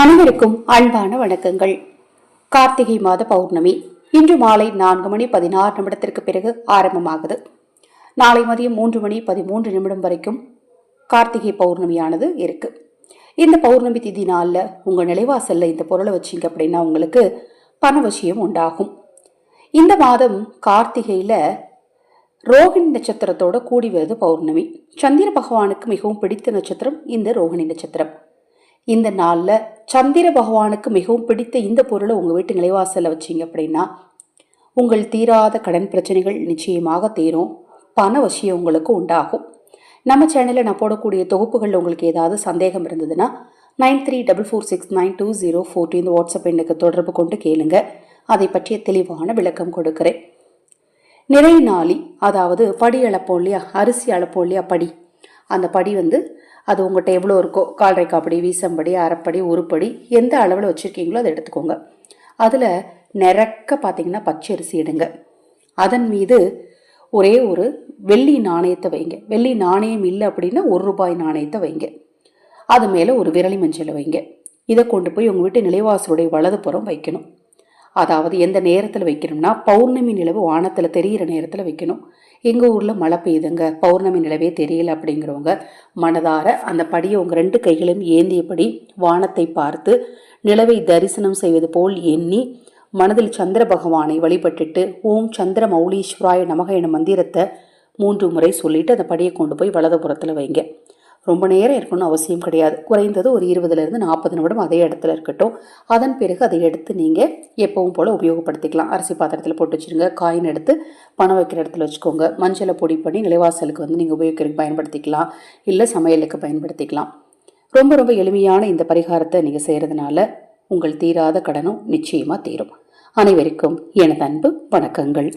அனைவருக்கும் அன்பான வணக்கங்கள். கார்த்திகை மாத பௌர்ணமி. இன்று மாலை நான்கு மணி பதினாறு நிமிடத்திற்கு பிறகு ஆரம்பமாகுது. நாளை மதியம் மூன்று மணி பதிமூன்று நிமிடம் வரைக்கும் கார்த்திகை பௌர்ணமியானது இருக்கு. இந்த பௌர்ணமி திதி நாளில் உங்கள் நிலைவாசல்ல இந்த பொருளை வச்சீங்க அப்படின்னா உங்களுக்கு பண விஷயம் உண்டாகும். இந்த மாதம் கார்த்திகையில் ரோகிணி நட்சத்திரத்தோட கூடி வருது பௌர்ணமி. சந்திர பகவானுக்கு மிகவும் பிடித்த நட்சத்திரம் இந்த ரோகிணி நட்சத்திரம். இந்த நாளில் சந்திர பகவானுக்கு மிகவும் பிடித்த இந்த பொருளை உங்கள் வீட்டு நிலைவாசலில் வச்சீங்க அப்படின்னா உங்கள் தீராத கடன் பிரச்சனைகள் நிச்சயமாக தீரும். பண வசியம் உங்களுக்கு உண்டாகும். நம்ம சேனலில் நான் போடக்கூடிய தொகுப்புகளில் உங்களுக்கு ஏதாவது சந்தேகம் இருந்ததுன்னா nine three double four six nine two zero four இந்த வாட்ஸ்அப் எண்ணுக்கு தொடர்பு கொண்டு கேளுங்க. அதை பற்றிய தெளிவான விளக்கம் கொடுக்கிறேன். நிறை நாளி அதாவது படி அளப்போம் இல்லையா? அரிசி அளப்போம் இல்லையா? படி. அந்த படி வந்து அது உங்கள்கிட்ட எவ்வளோ இருக்கோ கால்ரை காப்படி வீசம்படி அரைப்படி உருப்படி எந்த அளவில் வச்சுருக்கீங்களோ அதை எடுத்துக்கோங்க. அதில் நிறக்க பார்த்தீங்கன்னா பச்சரிசி எடுங்க. அதன் மீது ஒரே ஒரு வெள்ளி நாணயத்தை வைங்க. வெள்ளி நாணயம் இல்லை அப்படின்னா ஒரு ரூபாய் நாணயத்தை வைங்க. அது மேலே ஒரு விரலி மஞ்சளை வைங்க. இதை கொண்டு போய் உங்கள் வீட்டு நிலைவாசலுடைய வலதுபுறம் வைக்கணும். அதாவது எந்த நேரத்தில் வைக்கணும்னா பௌர்ணமி நிலவு வானத்தில் தெரிகிற நேரத்தில் வைக்கணும். எங்கள் ஊரில் மழை பெய்யுதுங்க. பௌர்ணமி நிலவே தெரியல அப்படிங்கிறவங்க மனதார அந்த படியை உங்கள் ரெண்டு கைகளையும் ஏந்தியபடி வானத்தை பார்த்து நிலவை தரிசனம் செய்வது போல் எண்ணி மனதில் சந்திர பகவானை வழிபட்டுட்டு ஓம் சந்திர மௌலீஸ்வராய நமக என மந்திரத்தை மூன்று முறை சொல்லிட்டு அந்த படியை கொண்டு போய் வலதுபுறத்தில் வைங்க. ரொம்ப நேரம் இருக்கணும்னு அவசியம் கிடையாது. குறைந்தது ஒரு இருபதுலேருந்து நாற்பது நிமிடம் அதே இடத்துல இருக்கட்டும். அதன் பிறகு அதை எடுத்து நீங்கள் எப்பவும் போல் உபயோகப்படுத்திக்கலாம். அரிசி பாத்திரத்தில் போட்டு வச்சுருங்க. காயின் எடுத்து பணம் வைக்கிற இடத்துல வச்சுக்கோங்க. மஞ்சளை பொடி பண்ணி நிலைவாசலுக்கு வந்து நீங்கள் உபயோகிக்கிறதுக்கு பயன்படுத்திக்கலாம். இல்லை சமையலுக்கு பயன்படுத்திக்கலாம். ரொம்ப ரொம்ப எளிமையான இந்த பரிகாரத்தை நீங்கள் செய்கிறதுனால உங்கள் தீராத கடனும் நிச்சயமாக தீரும். அனைவருக்கும் எனது அன்பு வணக்கங்கள்.